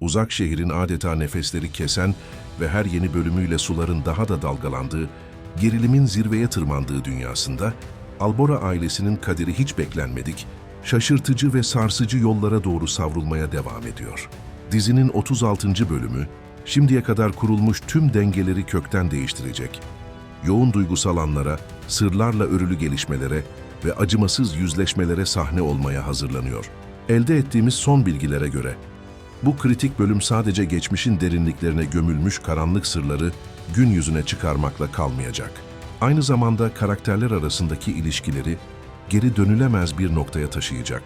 Uzak şehrin adeta nefesleri kesen ve her yeni bölümüyle suların daha da dalgalandığı, gerilimin zirveye tırmandığı dünyasında Albora ailesinin kaderi hiç beklenmedik, şaşırtıcı ve sarsıcı yollara doğru savrulmaya devam ediyor. Dizinin 36. bölümü, şimdiye kadar kurulmuş tüm dengeleri kökten değiştirecek. Yoğun duygusal anlara, sırlarla örülü gelişmelere ve acımasız yüzleşmelere sahne olmaya hazırlanıyor. Elde ettiğimiz son bilgilere göre, bu kritik bölüm sadece geçmişin derinliklerine gömülmüş karanlık sırları gün yüzüne çıkarmakla kalmayacak. Aynı zamanda karakterler arasındaki ilişkileri geri dönülemez bir noktaya taşıyacak.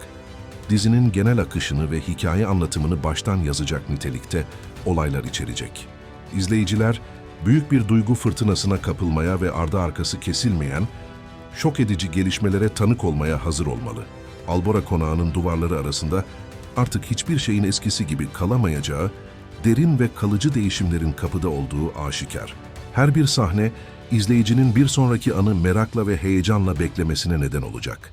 Dizinin genel akışını ve hikaye anlatımını baştan yazacak nitelikte olaylar içerecek. İzleyiciler büyük bir duygu fırtınasına kapılmaya ve ardı arkası kesilmeyen, şok edici gelişmelere tanık olmaya hazır olmalı. Albora konağının duvarları arasında artık hiçbir şeyin eskisi gibi kalamayacağı, derin ve kalıcı değişimlerin kapıda olduğu aşikar. Her bir sahne, izleyicinin bir sonraki anı merakla ve heyecanla beklemesine neden olacak.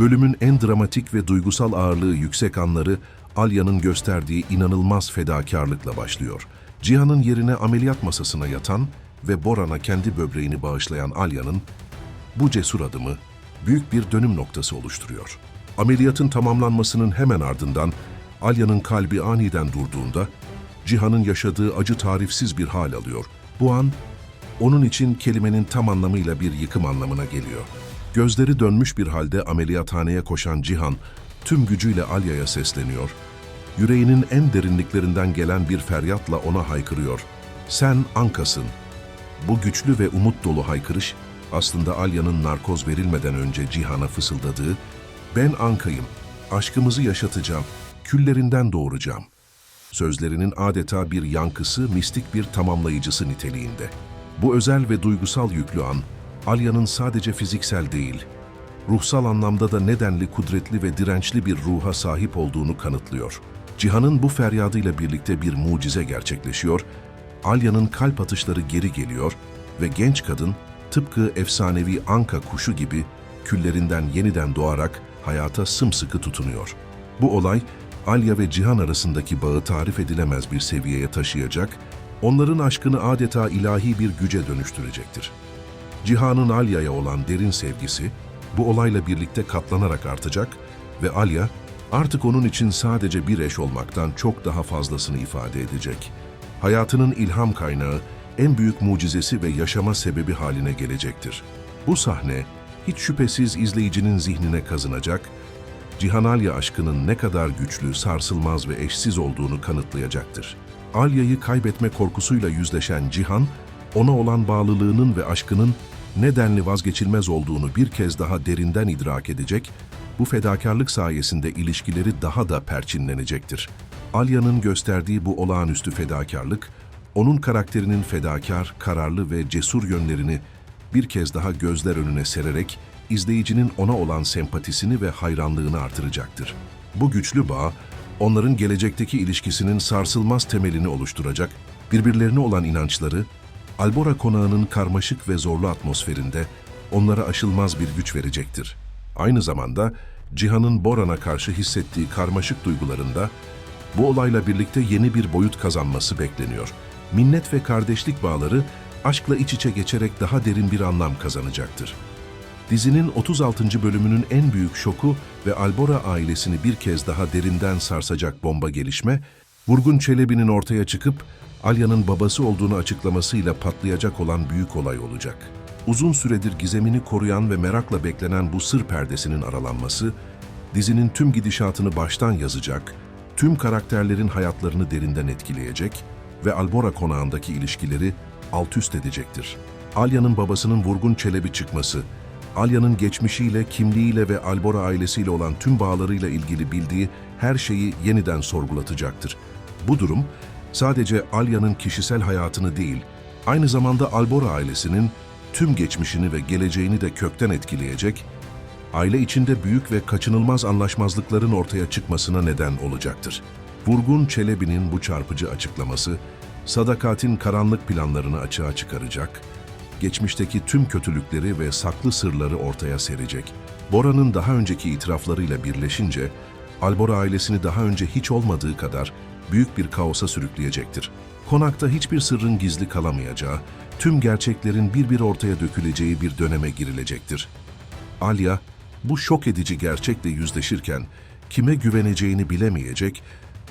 Bölümün en dramatik ve duygusal ağırlığı yüksek anları Alya'nın gösterdiği inanılmaz fedakarlıkla başlıyor. Cihan'ın yerine ameliyat masasına yatan ve Boran'a kendi böbreğini bağışlayan Alya'nın bu cesur adımı büyük bir dönüm noktası oluşturuyor. Ameliyatın tamamlanmasının hemen ardından Alya'nın kalbi aniden durduğunda Cihan'ın yaşadığı acı tarifsiz bir hal alıyor. Bu an onun için kelimenin tam anlamıyla bir yıkım anlamına geliyor. Gözleri dönmüş bir halde ameliyathaneye koşan Cihan tüm gücüyle Alya'ya sesleniyor. Yüreğinin en derinliklerinden gelen bir feryatla ona haykırıyor. Sen Anka'sın. Bu güçlü ve umut dolu haykırış aslında Alya'nın narkoz verilmeden önce Cihan'a fısıldadığı ben Anka'yım, aşkımızı yaşatacağım, küllerinden doğuracağım. Sözlerinin adeta bir yankısı, mistik bir tamamlayıcısı niteliğinde. Bu özel ve duygusal yüklü an, Alya'nın sadece fiziksel değil, ruhsal anlamda da nedenli kudretli ve dirençli bir ruha sahip olduğunu kanıtlıyor. Cihan'ın bu feryadıyla birlikte bir mucize gerçekleşiyor, Alya'nın kalp atışları geri geliyor ve genç kadın tıpkı efsanevi Anka kuşu gibi küllerinden yeniden doğarak hayata sımsıkı tutunuyor. Bu olay, Alya ve Cihan arasındaki bağı tarif edilemez bir seviyeye taşıyacak, onların aşkını adeta ilahi bir güce dönüştürecektir. Cihan'ın Alya'ya olan derin sevgisi, bu olayla birlikte katlanarak artacak ve Alya, artık onun için sadece bir eş olmaktan çok daha fazlasını ifade edecek. Hayatının ilham kaynağı, en büyük mucizesi ve yaşama sebebi haline gelecektir. Bu sahne, hiç şüphesiz izleyicinin zihnine kazınacak, Cihan Alya aşkının ne kadar güçlü, sarsılmaz ve eşsiz olduğunu kanıtlayacaktır. Alya'yı kaybetme korkusuyla yüzleşen Cihan, ona olan bağlılığının ve aşkının nedenli vazgeçilmez olduğunu bir kez daha derinden idrak edecek, bu fedakarlık sayesinde ilişkileri daha da perçinlenecektir. Alya'nın gösterdiği bu olağanüstü fedakarlık, onun karakterinin fedakar, kararlı ve cesur yönlerini bir kez daha gözler önüne sererek izleyicinin ona olan sempatisini ve hayranlığını artıracaktır. Bu güçlü bağ, onların gelecekteki ilişkisinin sarsılmaz temelini oluşturacak, birbirlerine olan inançları, Albora konağının karmaşık ve zorlu atmosferinde onlara aşılmaz bir güç verecektir. Aynı zamanda Cihan'ın Boran'a karşı hissettiği karmaşık duygularında bu olayla birlikte yeni bir boyut kazanması bekleniyor. Minnet ve kardeşlik bağları aşkla iç içe geçerek daha derin bir anlam kazanacaktır. Dizinin 36. bölümünün en büyük şoku ve Albora ailesini bir kez daha derinden sarsacak bomba gelişme, Vurgun Çelebi'nin ortaya çıkıp Alya'nın babası olduğunu açıklamasıyla patlayacak olan büyük olay olacak. Uzun süredir gizemini koruyan ve merakla beklenen bu sır perdesinin aralanması, dizinin tüm gidişatını baştan yazacak, tüm karakterlerin hayatlarını derinden etkileyecek ve Albora konağındaki ilişkileri alt üst edecektir. Alya'nın babasının Vurgun Çelebi çıkması, Alya'nın geçmişiyle, kimliğiyle ve Albora ailesiyle olan tüm bağlarıyla ilgili bildiği her şeyi yeniden sorgulatacaktır. Bu durum sadece Alya'nın kişisel hayatını değil, aynı zamanda Albora ailesinin tüm geçmişini ve geleceğini de kökten etkileyecek, aile içinde büyük ve kaçınılmaz anlaşmazlıkların ortaya çıkmasına neden olacaktır. Vurgun Çelebi'nin bu çarpıcı açıklaması, sadakatin karanlık planlarını açığa çıkaracak, geçmişteki tüm kötülükleri ve saklı sırları ortaya serecek. Bora'nın daha önceki itiraflarıyla birleşince, Albora ailesini daha önce hiç olmadığı kadar büyük bir kaosa sürükleyecektir. Konakta hiçbir sırrın gizli kalamayacağı, tüm gerçeklerin bir bir ortaya döküleceği bir döneme girilecektir. Alya, bu şok edici gerçekle yüzleşirken kime güveneceğini bilemeyecek,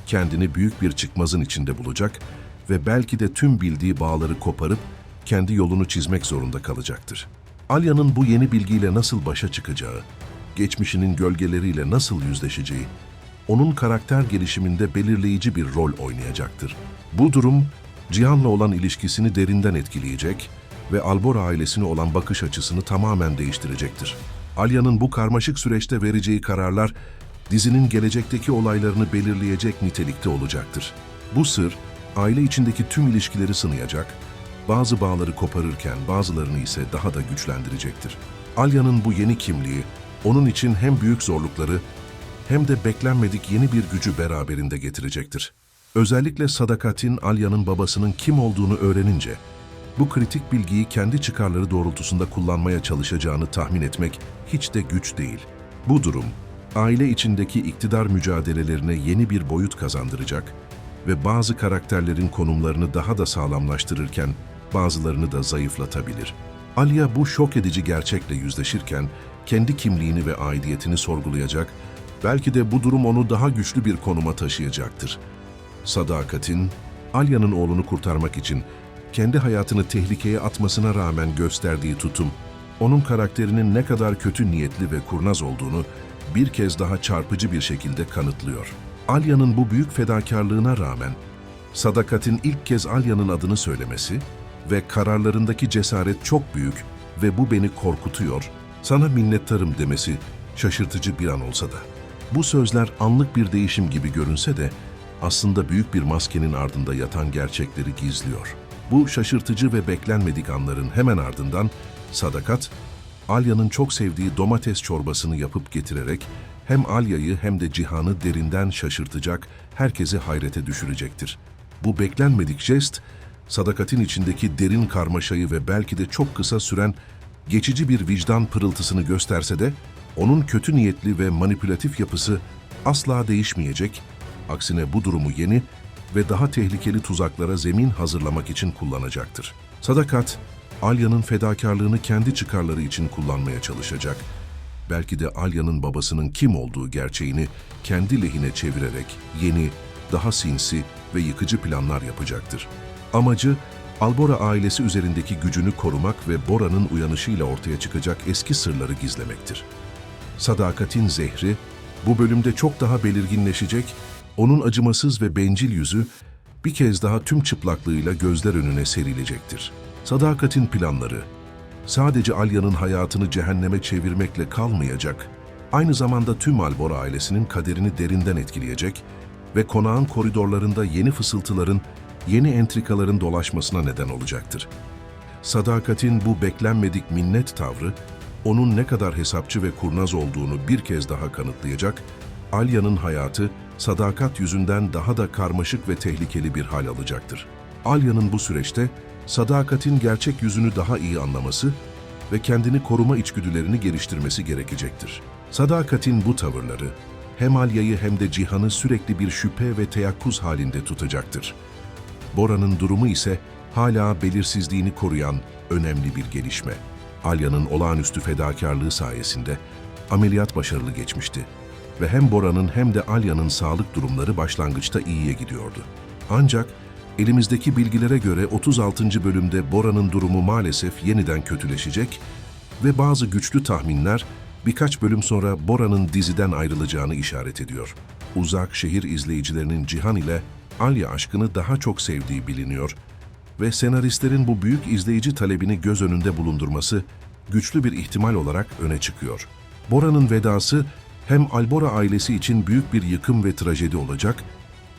kendini büyük bir çıkmazın içinde bulacak ve belki de tüm bildiği bağları koparıp kendi yolunu çizmek zorunda kalacaktır. Alya'nın bu yeni bilgiyle nasıl başa çıkacağı, geçmişinin gölgeleriyle nasıl yüzleşeceği, onun karakter gelişiminde belirleyici bir rol oynayacaktır. Bu durum, Cihan'la olan ilişkisini derinden etkileyecek ve Albora ailesine olan bakış açısını tamamen değiştirecektir. Alya'nın bu karmaşık süreçte vereceği kararlar, dizinin gelecekteki olaylarını belirleyecek nitelikte olacaktır. Bu sır, aile içindeki tüm ilişkileri sınayacak, bazı bağları koparırken bazılarını ise daha da güçlendirecektir. Alya'nın bu yeni kimliği, onun için hem büyük zorlukları hem de beklenmedik yeni bir gücü beraberinde getirecektir. Özellikle Sadakat'in Alya'nın babasının kim olduğunu öğrenince, bu kritik bilgiyi kendi çıkarları doğrultusunda kullanmaya çalışacağını tahmin etmek hiç de güç değil. Bu durum, aile içindeki iktidar mücadelelerine yeni bir boyut kazandıracak ve bazı karakterlerin konumlarını daha da sağlamlaştırırken bazılarını da zayıflatabilir. Alya bu şok edici gerçekle yüzleşirken kendi kimliğini ve aidiyetini sorgulayacak, belki de bu durum onu daha güçlü bir konuma taşıyacaktır. Sadakat'in, Alya'nın oğlunu kurtarmak için kendi hayatını tehlikeye atmasına rağmen gösterdiği tutum, onun karakterinin ne kadar kötü niyetli ve kurnaz olduğunu bir kez daha çarpıcı bir şekilde kanıtlıyor. Alya'nın bu büyük fedakarlığına rağmen, Sadakat'in ilk kez Alya'nın adını söylemesi ve kararlarındaki cesaret çok büyük ve bu beni korkutuyor, sana minnettarım demesi şaşırtıcı bir an olsa da. Bu sözler anlık bir değişim gibi görünse de aslında büyük bir maskenin ardında yatan gerçekleri gizliyor. Bu şaşırtıcı ve beklenmedik anların hemen ardından Sadakat, Alya'nın çok sevdiği domates çorbasını yapıp getirerek hem Alya'yı hem de Cihan'ı derinden şaşırtacak, herkesi hayrete düşürecektir. Bu beklenmedik jest, sadakatin içindeki derin karmaşayı ve belki de çok kısa süren geçici bir vicdan pırıltısını gösterse de, onun kötü niyetli ve manipülatif yapısı asla değişmeyecek, aksine bu durumu yeni ve daha tehlikeli tuzaklara zemin hazırlamak için kullanacaktır. Sadakat, Alya'nın fedakarlığını kendi çıkarları için kullanmaya çalışacak. Belki de Alya'nın babasının kim olduğu gerçeğini kendi lehine çevirerek yeni, daha sinsi ve yıkıcı planlar yapacaktır. Amacı, Albora ailesi üzerindeki gücünü korumak ve Bora'nın uyanışıyla ortaya çıkacak eski sırları gizlemektir. Sadakatin zehri, bu bölümde çok daha belirginleşecek, onun acımasız ve bencil yüzü bir kez daha tüm çıplaklığıyla gözler önüne serilecektir. Sadakatin planları, sadece Alya'nın hayatını cehenneme çevirmekle kalmayacak, aynı zamanda tüm Albora ailesinin kaderini derinden etkileyecek ve konağın koridorlarında yeni fısıltıların, yeni entrikaların dolaşmasına neden olacaktır. Sadakatin bu beklenmedik minnet tavrı, onun ne kadar hesapçı ve kurnaz olduğunu bir kez daha kanıtlayacak, Alya'nın hayatı sadakat yüzünden daha da karmaşık ve tehlikeli bir hal alacaktır. Alya'nın bu süreçte sadakatin gerçek yüzünü daha iyi anlaması ve kendini koruma içgüdülerini geliştirmesi gerekecektir. Sadakatin bu tavırları hem Alya'yı hem de Cihan'ı sürekli bir şüphe ve teyakkuz halinde tutacaktır. Bora'nın durumu ise hala belirsizliğini koruyan önemli bir gelişme. Alya'nın olağanüstü fedakarlığı sayesinde ameliyat başarılı geçmişti ve hem Bora'nın hem de Alya'nın sağlık durumları başlangıçta iyiye gidiyordu. Ancak elimizdeki bilgilere göre 36. bölümde Bora'nın durumu maalesef yeniden kötüleşecek ve bazı güçlü tahminler birkaç bölüm sonra Bora'nın diziden ayrılacağını işaret ediyor. Uzak şehir izleyicilerinin Cihan ile Alya aşkını daha çok sevdiği biliniyor ve senaristlerin bu büyük izleyici talebini göz önünde bulundurması güçlü bir ihtimal olarak öne çıkıyor. Bora'nın vedası hem Albora ailesi için büyük bir yıkım ve trajedi olacak,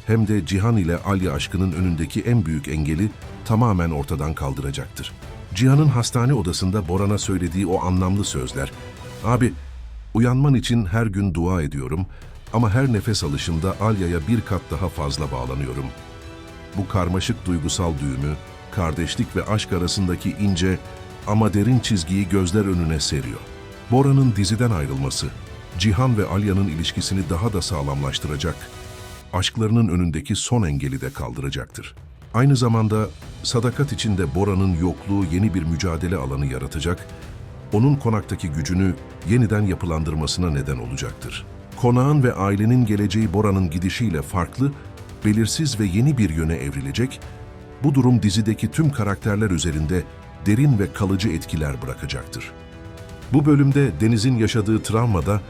hem de Cihan ile Alya aşkının önündeki en büyük engeli tamamen ortadan kaldıracaktır. Cihan'ın hastane odasında Boran'a söylediği o anlamlı sözler, ''Abi, uyanman için her gün dua ediyorum ama her nefes alışımda Alya'ya bir kat daha fazla bağlanıyorum. Bu karmaşık duygusal düğümü, kardeşlik ve aşk arasındaki ince ama derin çizgiyi gözler önüne seriyor. Bora'nın diziden ayrılması, Cihan ve Alya'nın ilişkisini daha da sağlamlaştıracak aşklarının önündeki son engeli de kaldıracaktır. Aynı zamanda sadakat içinde Bora'nın yokluğu yeni bir mücadele alanı yaratacak, onun konaktaki gücünü yeniden yapılandırmasına neden olacaktır. Konağın ve ailenin geleceği Bora'nın gidişiyle farklı, belirsiz ve yeni bir yöne evrilecek, bu durum dizideki tüm karakterler üzerinde derin ve kalıcı etkiler bırakacaktır. Bu bölümde Deniz'in yaşadığı travmada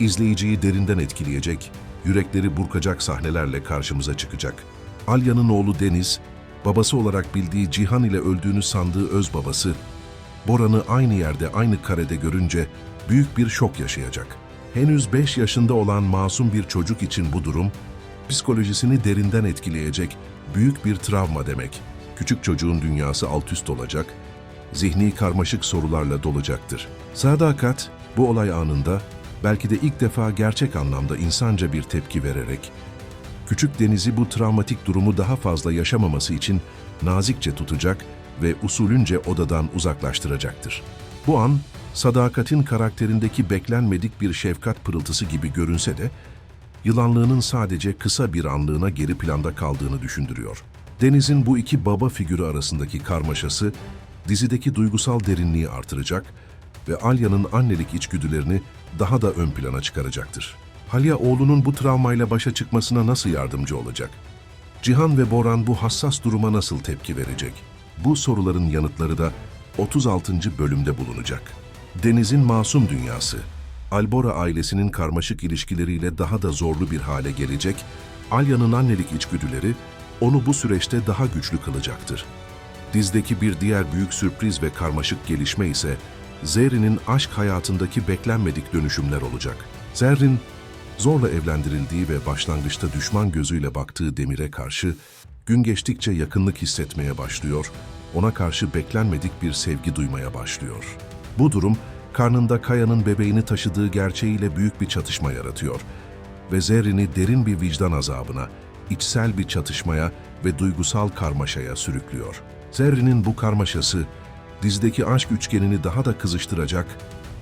izleyiciyi derinden etkileyecek, yürekleri burkacak sahnelerle karşımıza çıkacak. Alya'nın oğlu Deniz, babası olarak bildiği Cihan ile öldüğünü sandığı öz babası, Boran'ı aynı yerde aynı karede görünce büyük bir şok yaşayacak. Henüz 5 yaşında olan masum bir çocuk için bu durum, psikolojisini derinden etkileyecek büyük bir travma demek. Küçük çocuğun dünyası alt üst olacak, zihni karmaşık sorularla dolacaktır. Sadakat bu olay anında belki de ilk defa gerçek anlamda insanca bir tepki vererek küçük Deniz'i bu travmatik durumu daha fazla yaşamaması için nazikçe tutacak ve usulünce odadan uzaklaştıracaktır. Bu an Sadakat'in karakterindeki beklenmedik bir şefkat pırıltısı gibi görünse de yılanlığının sadece kısa bir anlığına geri planda kaldığını düşündürüyor. Deniz'in bu iki baba figürü arasındaki karmaşası dizideki duygusal derinliği artıracak ve Alya'nın annelik içgüdülerini daha da ön plana çıkaracaktır. Halya oğlunun bu travmayla başa çıkmasına nasıl yardımcı olacak? Cihan ve Boran bu hassas duruma nasıl tepki verecek? Bu soruların yanıtları da 36. bölümde bulunacak. Deniz'in masum dünyası, Albora ailesinin karmaşık ilişkileriyle daha da zorlu bir hale gelecek, Alya'nın annelik içgüdüleri onu bu süreçte daha güçlü kılacaktır. Dizdeki bir diğer büyük sürpriz ve karmaşık gelişme ise Zerrin'in aşk hayatındaki beklenmedik dönüşümler olacak. Zerrin, zorla evlendirildiği ve başlangıçta düşman gözüyle baktığı Demir'e karşı gün geçtikçe yakınlık hissetmeye başlıyor, ona karşı beklenmedik bir sevgi duymaya başlıyor. Bu durum, karnında Kaya'nın bebeğini taşıdığı gerçeğiyle büyük bir çatışma yaratıyor ve Zerrin'i derin bir vicdan azabına, içsel bir çatışmaya ve duygusal karmaşaya sürüklüyor. Zerrin'in bu karmaşası, dizideki aşk üçgenini daha da kızıştıracak,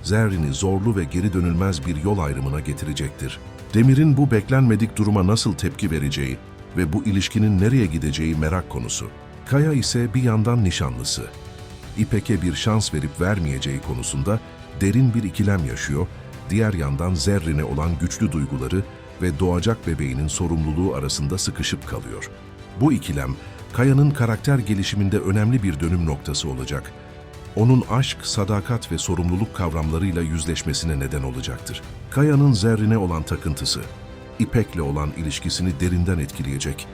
Zerrin'i zorlu ve geri dönülmez bir yol ayrımına getirecektir. Demir'in bu beklenmedik duruma nasıl tepki vereceği ve bu ilişkinin nereye gideceği merak konusu. Kaya ise bir yandan nişanlısı. İpek'e bir şans verip vermeyeceği konusunda derin bir ikilem yaşıyor, diğer yandan Zerrin'e olan güçlü duyguları ve doğacak bebeğinin sorumluluğu arasında sıkışıp kalıyor. Bu ikilem, Kaya'nın karakter gelişiminde önemli bir dönüm noktası olacak. Onun aşk, sadakat ve sorumluluk kavramlarıyla yüzleşmesine neden olacaktır. Kaya'nın Zerrin'e olan takıntısı, İpek'le olan ilişkisini derinden etkileyecek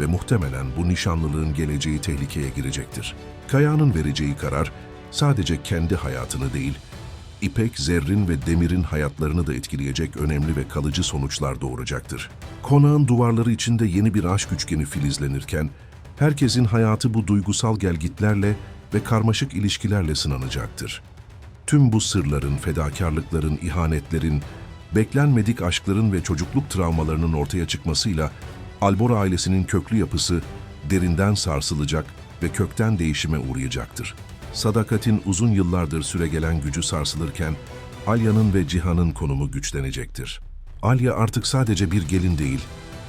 ve muhtemelen bu nişanlılığın geleceği tehlikeye girecektir. Kaya'nın vereceği karar sadece kendi hayatını değil, İpek, Zerrin ve Demir'in hayatlarını da etkileyecek önemli ve kalıcı sonuçlar doğuracaktır. Konağın duvarları içinde yeni bir aşk üçgeni filizlenirken, herkesin hayatı bu duygusal gelgitlerle ve karmaşık ilişkilerle sınanacaktır. Tüm bu sırların, fedakarlıkların, ihanetlerin, beklenmedik aşkların ve çocukluk travmalarının ortaya çıkmasıyla Albora ailesinin köklü yapısı derinden sarsılacak ve kökten değişime uğrayacaktır. Sadakat'in uzun yıllardır süregelen gücü sarsılırken Alya'nın ve Cihan'ın konumu güçlenecektir. Alya artık sadece bir gelin değil,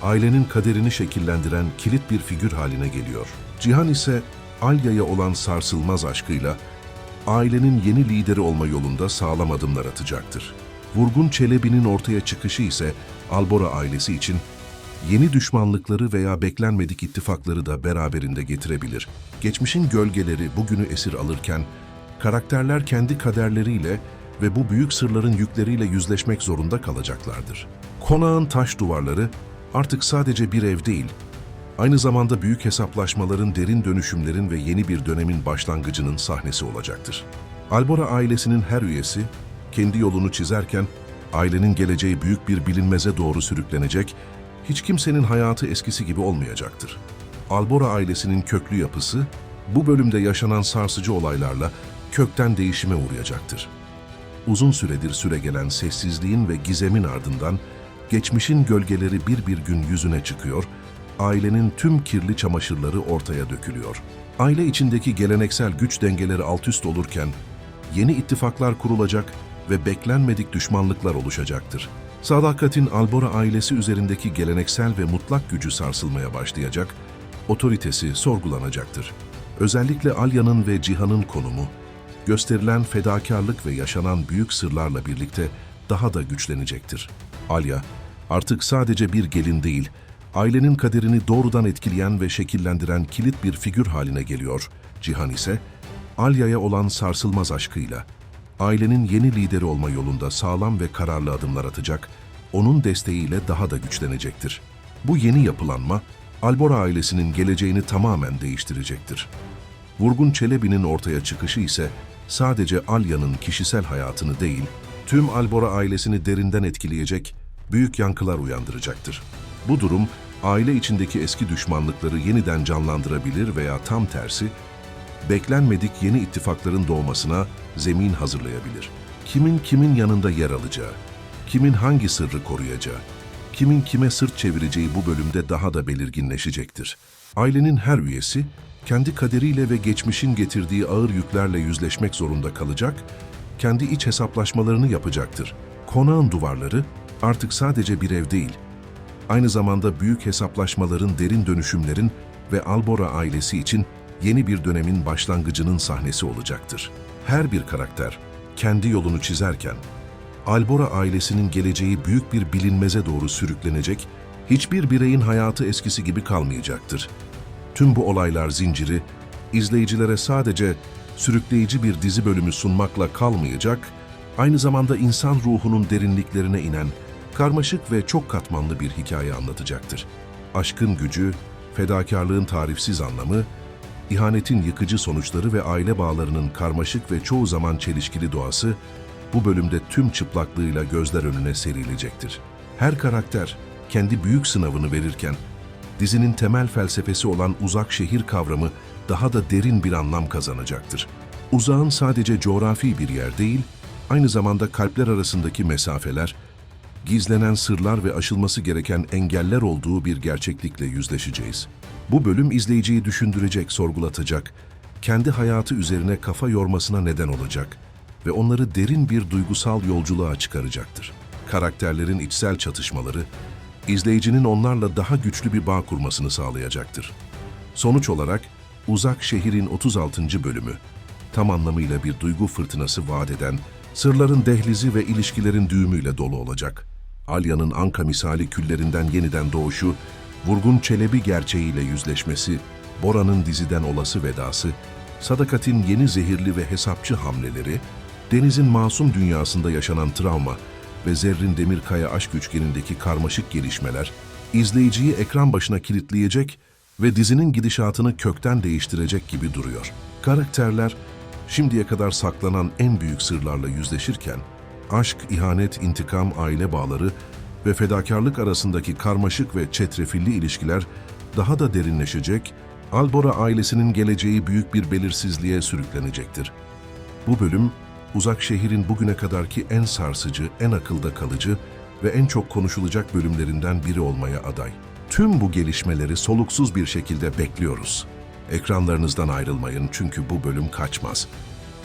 ailenin kaderini şekillendiren kilit bir figür haline geliyor. Cihan ise Alya'ya olan sarsılmaz aşkıyla ailenin yeni lideri olma yolunda sağlam adımlar atacaktır. Vurgun Çelebi'nin ortaya çıkışı ise Albora ailesi için yeni düşmanlıkları veya beklenmedik ittifakları da beraberinde getirebilir. Geçmişin gölgeleri bugünü esir alırken, karakterler kendi kaderleriyle ve bu büyük sırların yükleriyle yüzleşmek zorunda kalacaklardır. Konağın taş duvarları artık sadece bir ev değil, aynı zamanda büyük hesaplaşmaların, derin dönüşümlerin ve yeni bir dönemin başlangıcının sahnesi olacaktır. Albora ailesinin her üyesi, kendi yolunu çizerken, ailenin geleceği büyük bir bilinmeze doğru sürüklenecek hiç kimsenin hayatı eskisi gibi olmayacaktır. Albora ailesinin köklü yapısı, bu bölümde yaşanan sarsıcı olaylarla kökten değişime uğrayacaktır. Uzun süredir süregelen sessizliğin ve gizemin ardından geçmişin gölgeleri bir bir gün yüzüne çıkıyor, ailenin tüm kirli çamaşırları ortaya dökülüyor. Aile içindeki geleneksel güç dengeleri altüst olurken, yeni ittifaklar kurulacak ve beklenmedik düşmanlıklar oluşacaktır. Sadakat'in Albora ailesi üzerindeki geleneksel ve mutlak gücü sarsılmaya başlayacak, otoritesi sorgulanacaktır. Özellikle Alya'nın ve Cihan'ın konumu, gösterilen fedakarlık ve yaşanan büyük sırlarla birlikte daha da güçlenecektir. Alya, artık sadece bir gelin değil, ailenin kaderini doğrudan etkileyen ve şekillendiren kilit bir figür haline geliyor. Cihan ise, Alya'ya olan sarsılmaz aşkıyla, ailenin yeni lideri olma yolunda sağlam ve kararlı adımlar atacak, onun desteğiyle daha da güçlenecektir. Bu yeni yapılanma, Albora ailesinin geleceğini tamamen değiştirecektir. Vurgun Çelebi'nin ortaya çıkışı ise sadece Alya'nın kişisel hayatını değil, tüm Albora ailesini derinden etkileyecek, büyük yankılar uyandıracaktır. Bu durum, aile içindeki eski düşmanlıkları yeniden canlandırabilir veya tam tersi, beklenmedik yeni ittifakların doğmasına zemin hazırlayabilir. Kimin kimin yanında yer alacağı, kimin hangi sırrı koruyacağı, kimin kime sırt çevireceği bu bölümde daha da belirginleşecektir. Ailenin her üyesi, kendi kaderiyle ve geçmişin getirdiği ağır yüklerle yüzleşmek zorunda kalacak, kendi iç hesaplaşmalarını yapacaktır. Konağın duvarları artık sadece bir ev değil, aynı zamanda büyük hesaplaşmaların, derin dönüşümlerin ve Albora ailesi için yeni bir dönemin başlangıcının sahnesi olacaktır. Her bir karakter kendi yolunu çizerken, Albora ailesinin geleceği büyük bir bilinmeze doğru sürüklenecek, hiçbir bireyin hayatı eskisi gibi kalmayacaktır. Tüm bu olaylar zinciri, izleyicilere sadece sürükleyici bir dizi bölümü sunmakla kalmayacak, aynı zamanda insan ruhunun derinliklerine inen, karmaşık ve çok katmanlı bir hikaye anlatacaktır. Aşkın gücü, fedakarlığın tarifsiz anlamı, ihanetin yıkıcı sonuçları ve aile bağlarının karmaşık ve çoğu zaman çelişkili doğası, bu bölümde tüm çıplaklığıyla gözler önüne serilecektir. Her karakter kendi büyük sınavını verirken, dizinin temel felsefesi olan uzak şehir kavramı daha da derin bir anlam kazanacaktır. Uzağın sadece coğrafi bir yer değil, aynı zamanda kalpler arasındaki mesafeler, gizlenen sırlar ve aşılması gereken engeller olduğu bir gerçeklikle yüzleşeceğiz. Bu bölüm izleyiciyi düşündürecek, sorgulatacak, kendi hayatı üzerine kafa yormasına neden olacak ve onları derin bir duygusal yolculuğa çıkaracaktır. Karakterlerin içsel çatışmaları, izleyicinin onlarla daha güçlü bir bağ kurmasını sağlayacaktır. Sonuç olarak Uzak Şehir'in 36. bölümü tam anlamıyla bir duygu fırtınası vaat eden, sırların dehlizi ve ilişkilerin düğümüyle dolu olacak. Alya'nın Anka misali küllerinden yeniden doğuşu, Vurgun Çelebi gerçeğiyle yüzleşmesi, Bora'nın diziden olası vedası, Sadakat'in yeni zehirli ve hesapçı hamleleri, Deniz'in masum dünyasında yaşanan travma ve Zerrin Demirkaya aşk üçgenindeki karmaşık gelişmeler, izleyiciyi ekran başına kilitleyecek ve dizinin gidişatını kökten değiştirecek gibi duruyor. Karakterler, şimdiye kadar saklanan en büyük sırlarla yüzleşirken, aşk, ihanet, intikam, aile bağları ve fedakarlık arasındaki karmaşık ve çetrefilli ilişkiler daha da derinleşecek, Albora ailesinin geleceği büyük bir belirsizliğe sürüklenecektir. Bu bölüm, Uzak Şehir'in bugüne kadarki en sarsıcı, en akılda kalıcı ve en çok konuşulacak bölümlerinden biri olmaya aday. Tüm bu gelişmeleri soluksuz bir şekilde bekliyoruz. Ekranlarınızdan ayrılmayın çünkü bu bölüm kaçmaz.